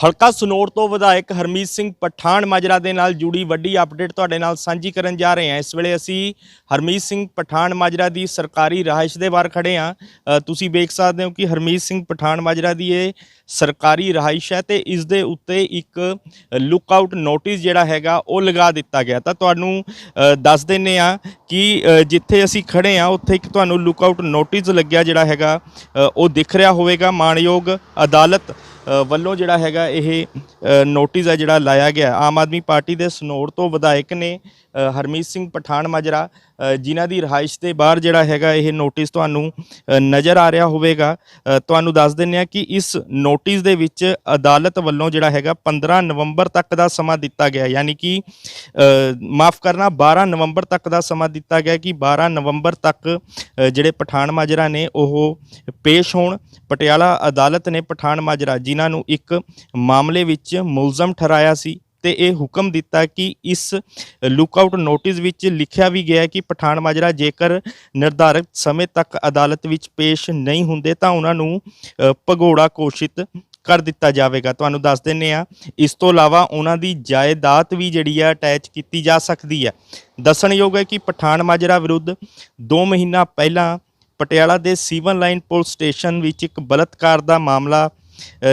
ਹਲਕਾ ਸਨੋਰ ਤੋਂ ਵਿਧਾਇਕ ਹਰਮੀਤ ਸਿੰਘ ਪਠਾਨ ਮਾਜਰਾ ਦੇ ਨਾਲ ਜੁੜੀ ਵੱਡੀ ਅਪਡੇਟ ਤੁਹਾਡੇ ਨਾਲ ਸਾਂਝੀ ਕਰਨ ਜਾ ਰਹੇ ਹਾਂ। ਇਸ ਵੇਲੇ ਅਸੀਂ ਹਰਮੀਤ ਸਿੰਘ ਪਠਾਨ ਮਾਜਰਾ ਦੀ ਸਰਕਾਰੀ ਰਹਾਇਸ਼ ਦੇ ਬਾਹਰ ਖੜੇ ਹਾਂ। ਤੁਸੀਂ ਵੇਖ ਸਕਦੇ ਹੋ ਕਿ ਹਰਮੀਤ ਸਿੰਘ ਪਠਾਨ ਮਾਜਰਾ ਦੀ ਇਹ ਸਰਕਾਰੀ ਰਹਾਇਸ਼ ਹੈ ਤੇ ਇਸ ਦੇ ਉੱਤੇ ਇੱਕ ਲੁੱਕ ਆਊਟ ਨੋਟਿਸ ਜਿਹੜਾ ਹੈਗਾ ਉਹ ਲਗਾ ਦਿੱਤਾ ਗਿਆ। ਤਾਂ ਤੁਹਾਨੂੰ ਦੱਸ ਦਿੰਨੇ ਆ ਕਿ ਜਿੱਥੇ ਅਸੀਂ ਖੜੇ ਆ ਉੱਥੇ ਇੱਕ ਤੁਹਾਨੂੰ ਲੁੱਕ ਆਊਟ ਨੋਟਿਸ ਲੱਗਿਆ ਜਿਹੜਾ ਹੈਗਾ ਉਹ ਦਿਖ ਰਿਹਾ ਹੋਵੇਗਾ। ਮਾਣਯੋਗ ਅਦਾਲਤ ਵੱਲੋਂ ਜਿਹੜਾ ਹੈਗਾ ਇਹ ਨੋਟਿਸ ਹੈ ਜਿਹੜਾ ਲਾਇਆ ਗਿਆ। ਆਮ ਆਦਮੀ ਪਾਰਟੀ ਦੇ ਸਨੋਰ ਤੋਂ ਵਿਧਾਇਕ ਨੇ ਹਰਮੀਤ ਸਿੰਘ ਪਠਾਨ ਮਾਜਰਾ ਜਿਨ੍ਹਾਂ ਦੀ ਰਹਾਇਸ਼ ਦੇ ਬਾਹਰ ਜਿਹੜਾ ਹੈਗਾ ਇਹ ਨੋਟਿਸ ਤੁਹਾਨੂੰ ਨਜ਼ਰ ਆ ਰਿਹਾ ਹੋਵੇਗਾ। ਤੁਹਾਨੂੰ ਦੱਸ ਦਿੰਨੇ ਆ ਕਿ ਇਸ ਨੋਟਿਸ ਦੇ ਵਿੱਚ ਅਦਾਲਤ ਵੱਲੋਂ ਜਿਹੜਾ ਹੈਗਾ 15 ਨਵੰਬਰ ਤੱਕ ਦਾ ਸਮਾਂ ਦਿੱਤਾ ਗਿਆ। ਯਾਨੀ ਕਿ ਮਾਫ ਕਰਨਾ 12 ਨਵੰਬਰ ਤੱਕ ਦਾ ਸਮਾਂ ਦਿੱਤਾ ਗਿਆ ਕਿ 12 ਨਵੰਬਰ ਤੱਕ ਜਿਹੜੇ ਪਠਾਨ ਮਾਜਰਾ ਨੇ ਉਹ ਪੇਸ਼ ਹੋਣ। ਪਟਿਆਲਾ ਅਦਾਲਤ ਨੇ ਪਠਾਨ ਮਾਜਰਾ ਜਿਨ੍ਹਾਂ ਨੂੰ ਇੱਕ ਮਾਮਲੇ ਵਿੱਚ ਮੁਲਜ਼ਮ ਠਹਿਰਾਇਆ ਸੀ। ਤੇ ਇਹ ਹੁਕਮ ਦਿੱਤਾ ਕਿ ਇਸ ਲੁੱਕਆਊਟ ਨੋਟਿਸ ਵਿੱਚ ਲਿਖਿਆ ਵੀ ਗਿਆ ਕਿ ਪਠਾਨ ਮਾਜਰਾ ਜੇਕਰ ਨਿਰਧਾਰਤ ਸਮੇਂ ਤੱਕ ਅਦਾਲਤ ਵਿੱਚ ਪੇਸ਼ ਨਹੀਂ ਹੁੰਦੇ ਤਾਂ ਉਹਨਾਂ ਨੂੰ ਅ, ਭਗੌੜਾ ਘੋਸ਼ਿਤ ਕਰ ਦਿੱਤਾ ਜਾਵੇਗਾ। ਤੁਹਾਨੂੰ ਦੱਸ ਦਿੰਨੇ ਆ ਇਸ ਤੋਂ ਇਲਾਵਾ ਉਹਨਾਂ ਦੀ ਜਾਇਦਾਦ ਵੀ ਜਿਹੜੀ ਆ ਅਟੈਚ ਕੀਤੀ ਜਾ ਸਕਦੀ ਹੈ। ਦੱਸਣਯੋਗ ਹੈ ਕਿ ਪਠਾਨ ਮਾਜਰਾ ਵਿਰੁੱਧ 2 ਮਹੀਨਾ ਪਹਿਲਾਂ ਪਟਿਆਲਾ ਦੇ ਸੀਵਨ ਲਾਈਨ ਪੁਲਿਸ ਸਟੇਸ਼ਨ ਵਿੱਚ ਇੱਕ ਬਲਤਕਾਰ ਦਾ ਮਾਮਲਾ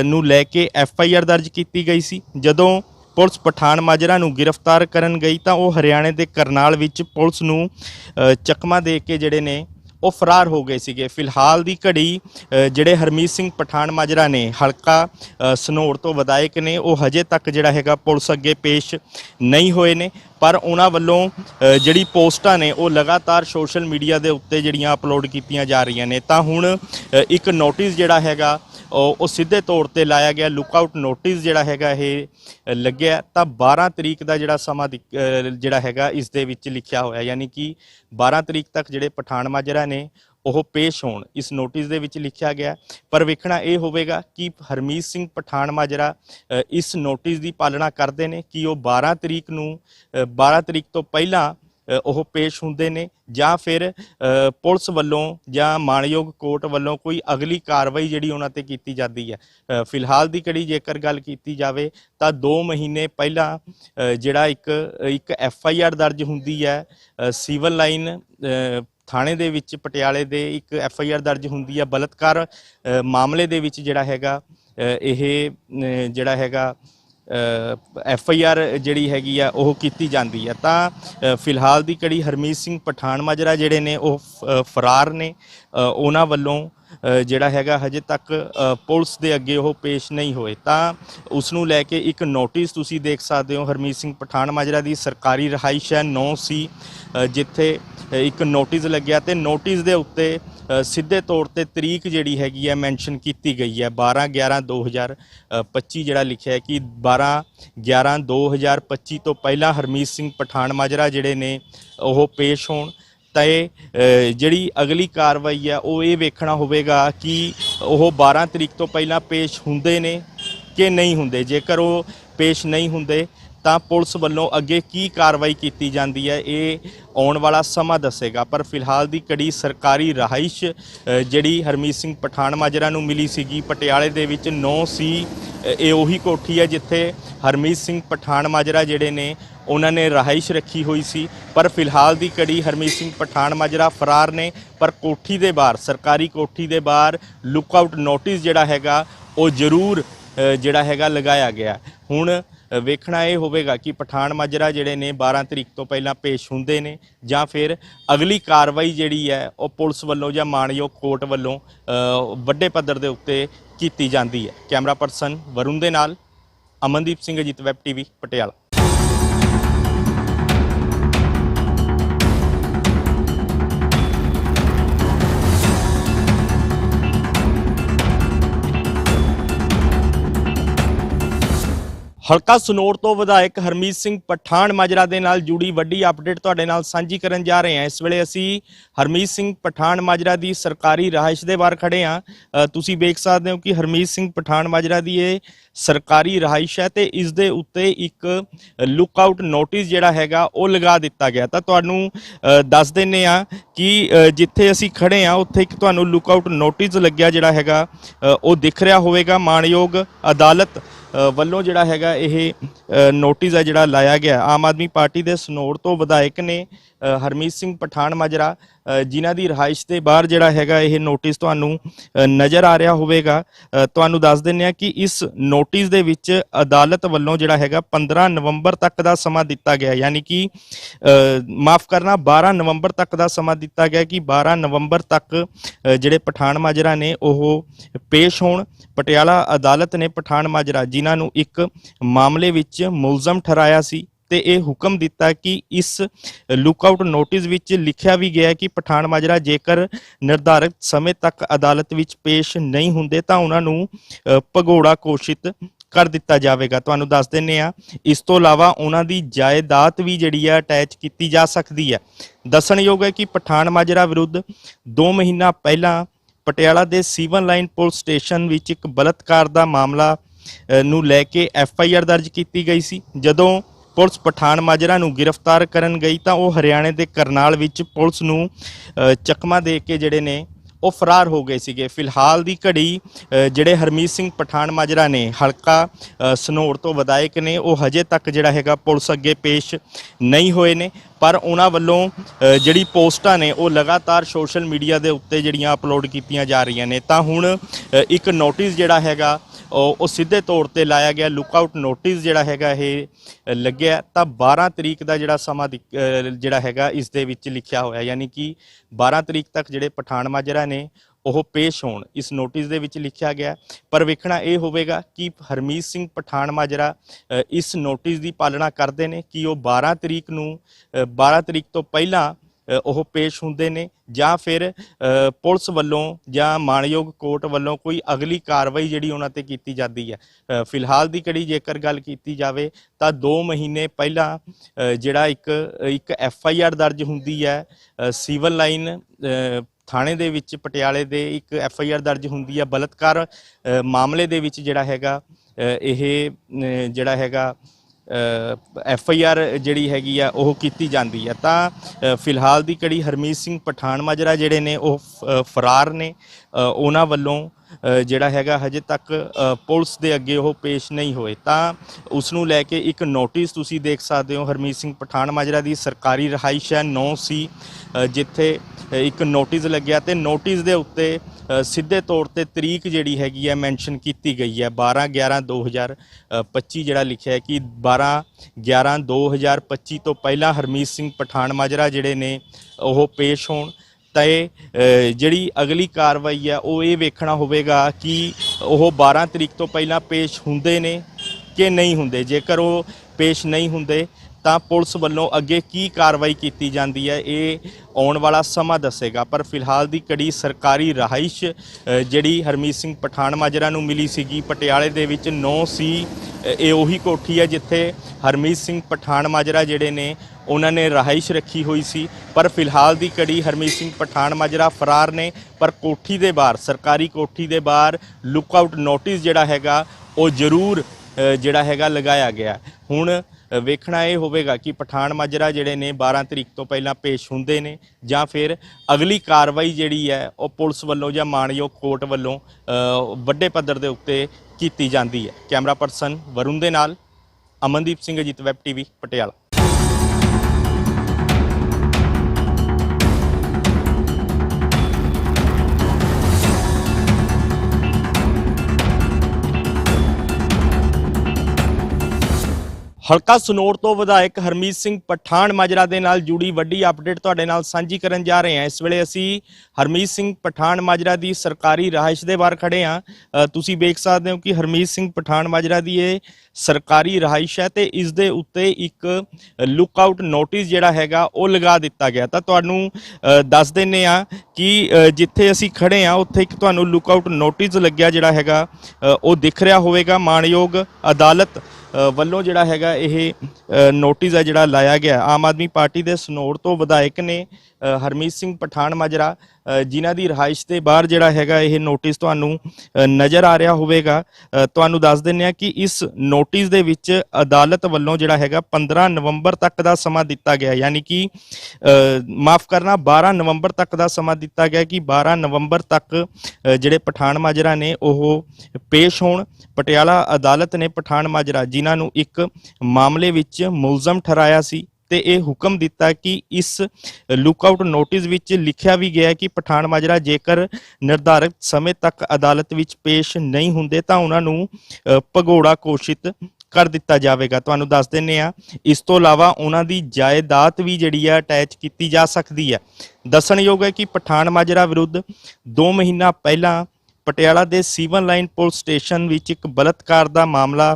ਨੂੰ ਲੈ ਕੇ ਐਫ ਆਈ ਆਰ ਦਰਜ ਕੀਤੀ ਗਈ ਸੀ। ਜਦੋਂ ਪੁਲਿਸ ਪਠਾਨ ਮਾਜਰਾ ਨੂੰ ਗ੍ਰਿਫਤਾਰ ਕਰਨ ਗਈ ਤਾਂ ਉਹ ਹਰਿਆਣੇ ਦੇ ਕਰਨਾਲ ਵਿੱਚ ਪੁਲਿਸ ਨੂੰ ਚਕਮਾ ਦੇ ਕੇ ਜਿਹੜੇ ਨੇ ਉਹ ਫਰਾਰ ਹੋ ਗਏ ਸੀਗੇ। ਫਿਲਹਾਲ ਦੀ ਘੜੀ ਜਿਹੜੇ ਹਰਮੀਤ ਸਿੰਘ ਪਠਾਨ ਮਾਜਰਾ ਨੇ ਹਲਕਾ ਅ, ਸਨੋਰ ਤੋਂ ਵਿਧਾਇਕ ਨੇ ਉਹ ਹਜੇ ਤੱਕ ਜਿਹੜਾ ਹੈਗਾ ਪੁਲਿਸ ਅੱਗੇ ਪੇਸ਼ ਨਹੀਂ ਹੋਏ ਨੇ। ਪਰ ਉਹਨਾਂ ਵੱਲੋਂ ਜਿਹੜੀ ਪੋਸਟਾਂ ਨੇ ਉਹ ਲਗਾਤਾਰ ਸੋਸ਼ਲ ਮੀਡੀਆ ਦੇ ਉੱਤੇ ਜਿਹੜੀਆਂ ਅਪਲੋਡ ਕੀਤੀਆਂ ਜਾ ਰਹੀਆਂ ਨੇ। ਤਾਂ ਹੁਣ ਇੱਕ ਨੋਟਿਸ ਜਿਹੜਾ ਹੈਗਾ ਉਹ ਉਹ ਸਿੱਧੇ ਤੌਰ ਤੇ ਲਾਇਆ ਗਿਆ ਲੁੱਕਆਊਟ ਨੋਟਿਸ ਜਿਹੜਾ ਹੈਗਾ ਇਹ ਲੱਗਿਆ। ਤਾਂ 12 ਤਰੀਕ ਦਾ ਜਿਹੜਾ ਸਮਾਂ ਦਿਕ- ਜਿਹੜਾ ਹੈਗਾ ਇਸ ਦੇ ਵਿੱਚ ਲਿਖਿਆ ਹੋਇਆ ਯਾਨੀ ਕਿ 12 ਤਰੀਕ ਤੱਕ ਜਿਹੜੇ ਪਠਾਨ ਮਾਜਰਾ ਨੇ ਉਹ ਪੇਸ਼ ਹੋਣ। ਇਸ ਨੋਟਿਸ ਦੇ ਵਿੱਚ ਲਿਖਿਆ ਗਿਆ। ਪਰ ਵੇਖਣਾ ਇਹ ਹੋਵੇਗਾ ਕਿ ਹਰਮੀਤ ਸਿੰਘ ਪਠਾਨ ਮਾਜਰਾ ਇਸ ਨੋਟਿਸ ਦੀ ਪਾਲਣਾ ਕਰਦੇ ਨੇ ਕਿ ਉਹ 12 ਤਰੀਕ ਨੂੰ ਅ, 12 ਤਰੀਕ ਤੋਂ ਪਹਿਲਾਂ ਉਹ ਪੇਸ਼ ਹੁੰਦੇ ਨੇ ਜਾਂ ਫਿਰ ਪੁਲਿਸ ਵੱਲੋਂ ਜਾਂ ਮਾਣਯੋਗ ਕੋਰਟ ਵੱਲੋਂ ਕੋਈ ਅਗਲੀ ਕਾਰਵਾਈ ਜਿਹੜੀ ਉਹਨਾਂ ਤੇ ਕੀਤੀ ਜਾਂਦੀ ਹੈ। ਫਿਲਹਾਲ ਦੀ ਕੜੀ ਜੇਕਰ ਗੱਲ ਕੀਤੀ ਜਾਵੇ ਤਾਂ 2 ਮਹੀਨੇ ਪਹਿਲਾਂ ਜਿਹੜਾ ਇੱਕ ਇੱਕ ਐਫ ਆਈ ਆਰ ਦਰਜ ਹੁੰਦੀ ਹੈ ਸਿਵਲ ਲਾਈਨ ਥਾਣੇ ਦੇ ਵਿੱਚ, ਪਟਿਆਲੇ ਦੇ ਇੱਕ ਐਫ ਆਈ ਆਰ ਦਰਜ ਹੁੰਦੀ ਹੈ ਬਲਤਕਾਰ ਮਾਮਲੇ ਦੇ ਵਿੱਚ ਜਿਹੜਾ ਹੈਗਾ ਇਹ ਜਿਹੜਾ ਹੈਗਾ ਐਫ ਆਈ ਆਰ ਜਿਹੜੀ ਹੈਗੀ ਆ, ਉਹ ਕੀਤੀ ਜਾਂਦੀ ਹੈ ਤਾਂ ਫਿਲਹਾਲ ਦੀ ਕੜੀ ਹਰਮੀਤ ਸਿੰਘ ਪਠਾਨ ਮਾਜਰਾ ਜਿਹੜੇ ਨੇ, ਉਹ ਫ- ਫਰਾਰ ਨੇ। ਉਹਨਾਂ ਵੱਲੋਂ ਜਿਹੜਾ ਹੈਗਾ, ਹਜੇ ਤੱਕ ਪੁਲਿਸ ਦੇ ਅੱਗੇ ਉਹ ਪੇਸ਼ ਨਹੀਂ ਹੋਏ। ਤਾਂ, ਉਸ ਨੂੰ ਲੈ ਕੇ ਇੱਕ ਨੋਟਿਸ ਤੁਸੀਂ ਦੇਖ ਸਕਦੇ ਹੋ, ਹਰਮੀਤ ਸਿੰਘ ਪਠਾਨ ਮਾਜਰਾ ਦੀ ਸਰਕਾਰੀ ਰਹਾਇਸ਼ ਹੈ 9 ਸੀ ਜਿੱਥੇ ਇੱਕ ਨੋਟਿਸ ਲੱਗਿਆ ਤੇ ਨੋਟਿਸ ਦੇ ਉੱਤੇ ਸਿੱਧੇ ਤੌਰ ਤੇ ਤਰੀਕ ਜਿਹੜੀ ਹੈਗੀ ਹੈ ਮੈਂਸ਼ਨ ਕੀਤੀ ਗਈ ਹੈ 12 11 2025 ਜਿਹੜਾ ਲਿਖਿਆ ਹੈ ਕਿ 12 11 2025 ਤੋਂ ਪਹਿਲਾਂ ਹਰਮੀਤ ਸਿੰਘ ਪਠਾਨ ਮਾਜਰਾ ਜਿਹੜੇ ਨੇ, ਉਹ ਪੇਸ਼ ਹੋਣ। ਤਾਂ ਜਿਹੜੀ ਅਗਲੀ ਕਾਰਵਾਈ ਹੈ ਉਹ ਇਹ ਵੇਖਣਾ ਹੋਵੇਗਾ ਕਿ ਉਹ 12 ਤਰੀਕ ਤੋਂ ਪਹਿਲਾਂ ਪੇਸ਼ ਹੁੰਦੇ ਨੇ ਕਿ ਨਹੀਂ ਹੁੰਦੇ। ਜੇਕਰ ਉਹ ਪੇਸ਼ ਨਹੀਂ ਹੁੰਦੇ ਤਾਂ ਪੁਲਿਸ ਵੱਲੋਂ ਅੱਗੇ ਕੀ ਕਾਰਵਾਈ ਕੀਤੀ ਜਾਂਦੀ ਹੈ, ਇਹ ਆਉਣ ਵਾਲਾ ਸਮਾਂ ਦੱਸੇਗਾ। ਪਰ ਫਿਲਹਾਲ ਦੀ ਕੜੀ ਸਰਕਾਰੀ ਰਹਾਇਸ਼ ਜਿਹੜੀ ਹਰਮੀਤ ਸਿੰਘ ਪਠਾਨ ਮਾਜਰਾ ਨੂੰ ਮਿਲੀ ਸੀਗੀ, ਪਟਿਆਲੇ ਦੇ ਵਿੱਚ 9 ਸੀ ਇਹ ਉਹੀ ਕੋਠੀ ਹੈ ਜਿੱਥੇ ਹਰਮੀਤ ਸਿੰਘ ਪਠਾਨ ਮਾਜਰਾ ਜਿਹੜੇ ਨੇ, ਉਹਨਾਂ ਨੇ ਰਹਾਇਸ਼ ਰੱਖੀ ਹੋਈ ਸੀ। ਪਰ ਫਿਲਹਾਲ ਦੀ ਕੜੀ ਹਰਮੀਤ ਸਿੰਘ ਪਠਾਨ ਮਾਜਰਾ ਫਰਾਰ ਨੇ, ਪਰ ਕੋਠੀ ਦੇ ਬਾਹਰ, ਸਰਕਾਰੀ ਕੋਠੀ ਦੇ ਬਾਹਰ ਲੁੱਕਆਊਟ ਨੋਟਿਸ ਜਿਹੜਾ ਹੈਗਾ, ਉਹ ਜ਼ਰੂਰ ਜਿਹੜਾ ਹੈਗਾ ਲਗਾਇਆ ਗਿਆ। ਹੁਣ ਵੇਖਣਾ ਇਹ ਹੋਵੇਗਾ ਕਿ ਪਠਾਨ ਮਾਜਰਾ ਜਿਹੜੇ ਨੇ 12 ਤਰੀਕ ਤੋਂ ਪਹਿਲਾਂ ਪੇਸ਼ ਹੁੰਦੇ ਨੇ ਜਾਂ ਫਿਰ ਅਗਲੀ ਕਾਰਵਾਈ ਜਿਹੜੀ ਹੈ ਉਹ ਪੁਲਿਸ ਵੱਲੋਂ ਜਾਂ ਮਾਣਯੋਗ ਕੋਰਟ ਵੱਲੋਂ ਵੱਡੇ ਪੱਧਰ ਦੇ ਉੱਤੇ ਕੀਤੀ ਜਾਂਦੀ ਹੈ। ਕੈਮਰਾ ਪਰਸਨ ਵਰੁਣ ਦੇ ਨਾਲ ਅਮਨਦੀਪ ਸਿੰਘ, ਅਜੀਤ ਵੈਬ ਟੀਵੀ, ਪਟਿਆਲਾ। ਹਲਕਾ ਸਨੋਰ ਤੋਂ ਵਿਧਾਇਕ ਹਰਮੀਤ ਸਿੰਘ ਪਠਾਨ ਮਾਜਰਾ ਦੇ ਨਾਲ ਜੁੜੀ ਵੱਡੀ ਅਪਡੇਟ ਤੁਹਾਡੇ ਨਾਲ ਸਾਂਝੀ ਕਰਨ ਜਾ ਰਹੇ ਹਾਂ। ਇਸ ਵੇਲੇ ਅਸੀਂ ਹਰਮੀਤ ਸਿੰਘ ਪਠਾਨ ਮਾਜਰਾ ਦੀ ਸਰਕਾਰੀ ਰਹਾਇਸ਼ ਦੇ ਬਾਹਰ ਖੜੇ ਹਾਂ। ਤੁਸੀਂ ਵੇਖ ਸਕਦੇ ਹੋ ਕਿ ਹਰਮੀਤ ਸਿੰਘ ਪਠਾਨ ਮਾਜਰਾ ਦੀ ਇਹ ਸਰਕਾਰੀ ਰਹਾਇਸ਼ ਹੈ ਤੇ ਇਸ ਦੇ ਉੱਤੇ ਇੱਕ ਲੁੱਕਆਊਟ ਨੋਟਿਸ ਜਿਹੜਾ ਹੈਗਾ ਉਹ ਲਗਾ ਦਿੱਤਾ ਗਿਆ। ਤਾਂ ਤੁਹਾਨੂੰ ਦੱਸ ਦਿੰਨੇ ਆ ਕਿ ਜਿੱਥੇ ਅਸੀਂ ਖੜੇ ਆ ਉੱਥੇ ਇੱਕ ਤੁਹਾਨੂੰ ਲੁੱਕ ਆਊਟ ਨੋਟਿਸ ਲੱਗਿਆ ਜਿਹੜਾ ਹੈਗਾ ਉਹ ਦਿਖ ਰਿਹਾ ਹੋਵੇਗਾ। ਮਾਣਯੋਗ ਅਦਾਲਤ ਵੱਲੋਂ ਜਿਹੜਾ ਹੈਗਾ ਇਹ ਨੋਟਿਸ ਹੈ ਜਿਹੜਾ ਲਾਇਆ ਗਿਆ। ਆਮ ਆਦਮੀ ਪਾਰਟੀ ਦੇ ਸਨੋਰ ਤੋਂ ਵਿਧਾਇਕ ਨੇ ਹਰਮੀਤ ਸਿੰਘ ਪਠਾਨ ਮਾਜਰਾ ਜਿਨ੍ਹਾਂ ਦੀ ਰਹਾਇਸ਼ ਦੇ ਬਾਹਰ ਜਿਹੜਾ ਹੈਗਾ ਇਹ ਨੋਟਿਸ ਤੁਹਾਨੂੰ ਨਜ਼ਰ ਆ ਰਿਹਾ ਹੋਵੇਗਾ। ਤੁਹਾਨੂੰ ਦੱਸ ਦਿੰਨੇ ਆ ਕਿ ਇਸ ਨੋਟਿਸ ਦੇ ਵਿੱਚ ਅਦਾਲਤ ਵੱਲੋਂ ਜਿਹੜਾ ਹੈਗਾ 15 ਨਵੰਬਰ ਤੱਕ ਦਾ ਸਮਾਂ ਦਿੱਤਾ ਗਿਆ। ਯਾਨੀ ਕਿ ਮਾਫ ਕਰਨਾ 12 ਨਵੰਬਰ ਤੱਕ ਦਾ ਸਮਾਂ ਦਿੱਤਾ ਗਿਆ ਕਿ 12 ਨਵੰਬਰ ਤੱਕ ਜਿਹੜੇ ਪਠਾਨ ਮਾਜਰਾ ਨੇ ਉਹ ਪੇਸ਼ ਹੋਣ। ਪਟਿਆਲਾ ਅਦਾਲਤ ਨੇ ਪਠਾਨ ਮਾਜਰਾ ਜਿਨ੍ਹਾਂ ਨੂੰ ਇੱਕ ਮਾਮਲੇ ਵਿੱਚ ਮੁਲਜ਼ਮ ਠਹਿਰਾਇਆ ਸੀ। ਤੇ ਇਹ ਹੁਕਮ ਦਿੱਤਾ ਕਿ ਇਸ ਲੁੱਕਆਊਟ ਨੋਟਿਸ ਵਿੱਚ ਲਿਖਿਆ ਵੀ ਗਿਆ ਕਿ ਪਠਾਨ ਮਾਜਰਾ ਜੇਕਰ ਨਿਰਧਾਰਤ ਸਮੇਂ ਤੱਕ ਅਦਾਲਤ ਵਿੱਚ ਪੇਸ਼ ਨਹੀਂ ਹੁੰਦੇ ਤਾਂ ਉਹਨਾਂ ਨੂੰ ਅ, ਭਗੌੜਾ ਘੋਸ਼ਿਤ ਕਰ ਦਿੱਤਾ ਜਾਵੇਗਾ। ਤੁਹਾਨੂੰ ਦੱਸ ਦਿੰਨੇ ਆ ਇਸ ਤੋਂ ਇਲਾਵਾ ਉਹਨਾਂ ਦੀ ਜਾਇਦਾਦ ਵੀ ਜਿਹੜੀ ਹੈ ਅਟੈਚ ਕੀਤੀ ਜਾ ਸਕਦੀ ਹੈ। ਦੱਸਣਯੋਗ ਹੈ ਕਿ ਪਠਾਨ ਮਾਜਰਾ ਵਿਰੁੱਧ 2 ਮਹੀਨਾ ਪਹਿਲਾਂ ਪਟਿਆਲਾ ਦੇ ਸੀਵਨ ਲਾਈਨ ਪੁਲਿਸ ਸਟੇਸ਼ਨ ਵਿੱਚ ਇੱਕ ਬਲਤਕਾਰ ਦਾ ਮਾਮਲਾ ਨੂੰ ਲੈ ਕੇ ਐਫ ਆਈ ਆਰ ਦਰਜ ਕੀਤੀ ਗਈ ਸੀ। ਜਦੋਂ ਪੁਲਿਸ ਪਠਾਨ ਮਾਜਰਾ ਨੂੰ ਗ੍ਰਿਫਤਾਰ ਕਰਨ ਗਈ ਤਾਂ ਉਹ ਹਰਿਆਣੇ ਦੇ ਕਰਨਾਲ ਵਿੱਚ ਪੁਲਿਸ ਨੂੰ ਚਕਮਾ ਦੇ ਕੇ ਜਿਹੜੇ ਨੇ, ਉਹ ਫਰਾਰ ਹੋ ਗਏ ਸੀਗੇ। ਫਿਲਹਾਲ ਦੀ ਘੜੀ ਜਿਹੜੇ ਹਰਮੀਤ ਸਿੰਘ ਪਠਾਨ ਮਾਜਰਾ ਨੇ ਹਲਕਾ ਸਨੌਰ ਤੋਂ ਵਿਧਾਇਕ ਨੇ, ਉਹ ਹਜੇ ਤੱਕ ਜਿਹੜਾ ਹੈਗਾ ਪੁਲਿਸ ਅੱਗੇ ਪੇਸ਼ ਨਹੀਂ ਹੋਏ ਨੇ। ਪਰ ਉਹਨਾਂ ਵੱਲੋਂ ਜਿਹੜੀ ਪੋਸਟਾਂ ਨੇ, ਉਹ ਲਗਾਤਾਰ ਸੋਸ਼ਲ ਮੀਡੀਆ ਦੇ ਉੱਤੇ ਜਿਹੜੀਆਂ ਅਪਲੋਡ ਕੀਤੀਆਂ ਜਾ ਰਹੀਆਂ ਨੇ। ਤਾਂ ਹੁਣ ਇੱਕ ਨੋਟਿਸ ਜਿਹੜਾ ਹੈਗਾ ਉਹ ਉਹ ਸਿੱਧੇ ਤੌਰ ਤੇ ਲਾਇਆ ਗਿਆ ਲੁੱਕਆਊਟ ਨੋਟਿਸ ਜਿਹੜਾ ਹੈਗਾ ਇਹ ਲੱਗਿਆ। ਤਾਂ 12 ਤਰੀਕ ਦਾ ਜਿਹੜਾ ਸਮਾਂ ਦਿਕ- ਜਿਹੜਾ ਹੈਗਾ ਇਸ ਦੇ ਵਿੱਚ ਲਿਖਿਆ ਹੋਇਆ ਯਾਨੀ ਕਿ 12 ਤਰੀਕ ਤੱਕ ਜਿਹੜੇ ਪਠਾਨ ਮਾਜਰਾ ਨੇ ਉਹ ਪੇਸ਼ ਹੋਣ। ਇਸ ਨੋਟਿਸ ਦੇ ਵਿੱਚ ਲਿਖਿਆ ਗਿਆ। ਪਰ ਵੇਖਣਾ ਇਹ ਹੋਵੇਗਾ ਕਿ ਹਰਮੀਤ ਸਿੰਘ ਪਠਾਨ ਮਾਜਰਾ ਇਸ ਨੋਟਿਸ ਦੀ ਪਾਲਣਾ ਕਰਦੇ ਨੇ ਕਿ ਉਹ 12 ਤਰੀਕ ਨੂੰ ਅ, 12 ਤਰੀਕ ਤੋਂ ਪਹਿਲਾਂ ਉਹ ਪੇਸ਼ ਹੁੰਦੇ ਨੇ ਜਾਂ ਫਿਰ ਪੁਲਿਸ ਵੱਲੋਂ ਜਾਂ ਮਾਣਯੋਗ ਕੋਰਟ ਵੱਲੋਂ ਕੋਈ ਅਗਲੀ ਕਾਰਵਾਈ ਜਿਹੜੀ ਉਹਨਾਂ ਤੇ ਕੀਤੀ ਜਾਂਦੀ ਹੈ। ਫਿਲਹਾਲ ਦੀ ਕੜੀ ਜੇਕਰ ਗੱਲ ਕੀਤੀ ਜਾਵੇ ਤਾਂ 2 ਮਹੀਨੇ ਪਹਿਲਾਂ ਜਿਹੜਾ ਇੱਕ ਇੱਕ ਐਫ ਆਈ ਆਰ ਦਰਜ ਹੁੰਦੀ ਹੈ ਸਿਵਲ ਲਾਈਨ ਥਾਣੇ ਦੇ ਵਿੱਚ, ਪਟਿਆਲੇ ਦੇ ਇੱਕ ਐਫ ਆਈ ਆਰ ਦਰਜ ਹੁੰਦੀ ਹੈ ਬਲਤਕਾਰ ਮਾਮਲੇ ਦੇ ਵਿੱਚ ਜਿਹੜਾ ਹੈਗਾ ਇਹ ਜਿਹੜਾ ਹੈਗਾ ਐਫ ਆਈ ਆਰ ਜਿਹੜੀ ਹੈਗੀ ਆ, ਉਹ ਕੀਤੀ ਜਾਂਦੀ ਹੈ ਤਾਂ ਫਿਲਹਾਲ ਦੀ ਕੜੀ ਹਰਮੀਤ ਸਿੰਘ ਪਠਾਨ ਮਾਜਰਾ ਜਿਹੜੇ ਨੇ, ਉਹ ਫ- ਫਰਾਰ ਨੇ। ਉਹਨਾਂ ਵੱਲੋਂ ਜਿਹੜਾ ਹੈਗਾ ਹਜੇ ਤੱਕ ਪੁਲਿਸ ਦੇ ਅੱਗੇ ਉਹ ਪੇਸ਼ ਨਹੀਂ ਹੋਏ। ਤਾਂ ਉਸ ਨੂੰ ਲੈ ਕੇ ਇੱਕ ਨੋਟਿਸ ਤੁਸੀਂ ਦੇਖ ਸਕਦੇ ਹੋ, ਹਰਮੀਤ ਸਿੰਘ ਪਠਾਨ ਮਾਜਰਾ ਦੀ ਸਰਕਾਰੀ ਰਹਾਇਸ਼ ਹੈ 9 ਸੀ ਜਿੱਥੇ ਇੱਕ ਨੋਟਿਸ ਲੱਗਿਆ ਤੇ ਨੋਟਿਸ ਦੇ ਉੱਤੇ ਸਿੱਧੇ ਤੌਰ ਤੇ ਤਰੀਕ ਜਿਹੜੀ ਹੈਗੀ ਹੈ, ਮੈਂਸ਼ਨ ਕੀਤੀ ਗਈ ਹੈ 12 11 2025 ਜਿਹੜਾ ਲਿਖਿਆ ਹੈ ਕਿ 12 11 2025 ਤੋਂ ਪਹਿਲਾਂ ਹਰਮੀਤ ਸਿੰਘ ਪਠਾਨ ਮਾਜਰਾ ਜਿਹੜੇ ਨੇ, ਉਹ ਪੇਸ਼ ਹੋਣ। ਤਾਂ ਇਹ ਜਿਹੜੀ ਅਗਲੀ ਕਾਰਵਾਈ ਹੈ ਉਹ ਇਹ ਵੇਖਣਾ ਹੋਵੇਗਾ ਕਿ ਉਹ 12 ਤਰੀਕ ਤੋਂ ਪਹਿਲਾਂ ਪੇਸ਼ ਹੁੰਦੇ ਨੇ ਕਿ ਨਹੀਂ ਹੁੰਦੇ। ਜੇਕਰ ਉਹ ਪੇਸ਼ ਨਹੀਂ ਹੁੰਦੇ, ਤਾਂ ਪੁਲਿਸ ਵੱਲੋਂ ਅੱਗੇ ਕੀ ਕਾਰਵਾਈ ਕੀਤੀ ਜਾਂਦੀ ਹੈ, ਇਹ ਆਉਣ ਵਾਲਾ ਸਮਾਂ ਦੱਸੇਗਾ। ਪਰ ਫਿਲਹਾਲ ਦੀ ਕੜੀ ਸਰਕਾਰੀ ਰਹਾਇਸ਼ ਜਿਹੜੀ ਹਰਮੀਤ ਸਿੰਘ ਪਠਾਨ ਮਾਜਰਾ ਨੂੰ ਮਿਲੀ ਸੀਗੀ, ਪਟਿਆਲੇ ਦੇ ਵਿੱਚ 9 ਸੀ ਇਹ ਉਹੀ ਕੋਠੀ ਹੈ ਜਿੱਥੇ ਹਰਮੀਤ ਸਿੰਘ ਪਠਾਨ ਮਾਜਰਾ ਜਿਹੜੇ ਨੇ ਉਹਨਾਂ ਨੇ ਰਹਾਇਸ਼ ਰੱਖੀ ਹੋਈ ਸੀ। ਪਰ ਫਿਲਹਾਲ ਦੀ ਕੜੀ ਹਰਮੀਤ ਸਿੰਘ ਪਠਾਨ ਮਾਜਰਾ ਫਰਾਰ ਨੇ। ਪਰ ਕੋਠੀ ਦੇ ਬਾਹਰ, ਸਰਕਾਰੀ ਕੋਠੀ ਦੇ ਬਾਹਰ ਲੁੱਕਆਊਟ ਨੋਟਿਸ ਜਿਹੜਾ ਹੈਗਾ, ਉਹ ਜ਼ਰੂਰ ਜਿਹੜਾ ਹੈਗਾ ਲਗਾਇਆ ਗਿਆ। ਹੁਣ ਵੇਖਣਾ ਇਹ ਹੋਵੇਗਾ ਕਿ ਪਠਾਨ ਮਾਜਰਾ ਜਿਹੜੇ ਨੇ 12 ਤਰੀਕ ਤੋਂ ਪਹਿਲਾਂ ਪੇਸ਼ ਹੁੰਦੇ ਨੇ ਜਾਂ ਫਿਰ ਅਗਲੀ ਕਾਰਵਾਈ ਜਿਹੜੀ ਹੈ, ਉਹ ਪੁਲਿਸ ਵੱਲੋਂ ਜਾਂ ਮਾਣਯੋਗ ਕੋਰਟ ਵੱਲੋਂ ਵੱਡੇ ਪੱਧਰ ਦੇ ਉੱਤੇ ਕੀਤੀ ਜਾਂਦੀ ਹੈ। ਕੈਮਰਾ ਪਰਸਨ ਵਰੁਣ ਦੇ ਨਾਲ ਅਮਨਦੀਪ ਸਿੰਘ, ਅਜੀਤ ਵੈਬ ਟੀਵੀ, ਪਟਿਆਲਾ। ਹਲਕਾ ਸਨੋਰ ਤੋਂ ਵਿਧਾਇਕ ਹਰਮੀਤ ਸਿੰਘ ਪਠਾਨ ਮਾਜਰਾ ਦੇ ਨਾਲ ਜੁੜੀ ਵੱਡੀ ਅਪਡੇਟ ਤੁਹਾਡੇ ਨਾਲ ਸਾਂਝੀ ਕਰਨ ਜਾ ਰਹੇ ਹਾਂ। ਇਸ ਵੇਲੇ ਅਸੀਂ ਹਰਮੀਤ ਸਿੰਘ ਪਠਾਨ ਮਾਜਰਾ ਦੀ ਸਰਕਾਰੀ ਰਹਾਇਸ਼ ਦੇ ਬਾਹਰ ਖੜੇ ਹਾਂ। ਤੁਸੀਂ ਵੇਖ ਸਕਦੇ ਹੋ ਕਿ ਹਰਮੀਤ ਸਿੰਘ ਪਠਾਨ ਮਾਜਰਾ ਦੀ ਇਹ ਸਰਕਾਰੀ ਰਹਾਇਸ਼ ਹੈ ਤੇ ਇਸ ਦੇ ਉੱਤੇ ਇੱਕ ਲੁੱਕਆਊਟ ਨੋਟਿਸ ਜਿਹੜਾ ਹੈਗਾ ਉਹ ਲਗਾ ਦਿੱਤਾ ਗਿਆ। ਤਾਂ ਤੁਹਾਨੂੰ ਦੱਸ ਦਿੰਨੇ ਆ ਕਿ ਜਿੱਥੇ ਅਸੀਂ ਖੜੇ ਆ ਉੱਥੇ ਇੱਕ ਤੁਹਾਨੂੰ ਲੁੱਕ ਆਊਟ ਨੋਟਿਸ ਲੱਗਿਆ ਜਿਹੜਾ ਹੈਗਾ ਉਹ ਦਿਖ ਰਿਹਾ ਹੋਵੇਗਾ। ਮਾਣਯੋਗ ਅਦਾਲਤ ਵੱਲੋਂ ਜਿਹੜਾ ਹੈਗਾ ਇਹ ਨੋਟਿਸ ਹੈ ਜਿਹੜਾ ਲਾਇਆ ਗਿਆ। ਆਮ ਆਦਮੀ ਪਾਰਟੀ ਦੇ ਸਨੋਰ ਤੋਂ ਵਿਧਾਇਕ ਨੇ ਹਰਮੀਤ ਸਿੰਘ ਪਠਾਨ ਮਾਜਰਾ ਜਿਨ੍ਹਾਂ ਦੀ ਰਹਾਇਸ਼ ਦੇ ਬਾਹਰ ਜਿਹੜਾ ਹੈਗਾ ਇਹ ਨੋਟਿਸ ਤੁਹਾਨੂੰ ਨਜ਼ਰ ਆ ਰਿਹਾ ਹੋਵੇਗਾ। ਤੁਹਾਨੂੰ ਦੱਸ ਦਿੰਨੇ ਆ ਕਿ ਇਸ ਨੋਟਿਸ ਦੇ ਵਿੱਚ ਅਦਾਲਤ ਵੱਲੋਂ ਜਿਹੜਾ ਹੈਗਾ 15 ਨਵੰਬਰ ਤੱਕ ਦਾ ਸਮਾਂ ਦਿੱਤਾ ਗਿਆ। ਯਾਨੀ ਕਿ ਮਾਫ ਕਰਨਾ 12 ਨਵੰਬਰ ਤੱਕ ਦਾ ਸਮਾਂ ਦਿੱਤਾ ਗਿਆ ਕਿ 12 ਨਵੰਬਰ ਤੱਕ ਜਿਹੜੇ ਪਠਾਨ ਮਾਜਰਾ ਨੇ ਉਹ ਪੇਸ਼ ਹੋਣ। ਪਟਿਆਲਾ ਅਦਾਲਤ ਨੇ ਪਠਾਨ ਮਾਜਰਾ ਜਿਨ੍ਹਾਂ ਨੂੰ ਇੱਕ ਮਾਮਲੇ ਵਿੱਚ ਮੁਲਜ਼ਮ ਠਹਿਰਾਇਆ ਸੀ। ਤੇ ਇਹ ਹੁਕਮ ਦਿੱਤਾ ਕਿ ਇਸ ਲੁੱਕਆਊਟ ਨੋਟਿਸ ਵਿੱਚ ਲਿਖਿਆ ਵੀ ਗਿਆ ਕਿ ਪਠਾਨ ਮਾਜਰਾ ਜੇਕਰ ਨਿਰਧਾਰਤ ਸਮੇਂ ਤੱਕ ਅਦਾਲਤ ਵਿੱਚ ਪੇਸ਼ ਨਹੀਂ ਹੁੰਦੇ ਤਾਂ ਉਹਨਾਂ ਨੂੰ ਅ, ਭਗੌੜਾ ਘੋਸ਼ਿਤ ਕਰ ਦਿੱਤਾ ਜਾਵੇਗਾ। ਤੁਹਾਨੂੰ ਦੱਸ ਦਿੰਨੇ ਆ ਇਸ ਤੋਂ ਇਲਾਵਾ ਉਹਨਾਂ ਦੀ ਜਾਇਦਾਦ ਵੀ ਜਿਹੜੀ ਹੈ ਅਟੈਚ ਕੀਤੀ ਜਾ ਸਕਦੀ ਹੈ। ਦੱਸਣਯੋਗ ਹੈ ਕਿ ਪਠਾਨ ਮਾਜਰਾ ਵਿਰੁੱਧ 2 ਮਹੀਨਾ ਪਹਿਲਾਂ ਪਟਿਆਲਾ ਦੇ ਸੀਵਨ ਲਾਈਨ ਪੁਲਿਸ ਸਟੇਸ਼ਨ ਵਿੱਚ ਇੱਕ ਬਲਤਕਾਰ ਦਾ ਮਾਮਲਾ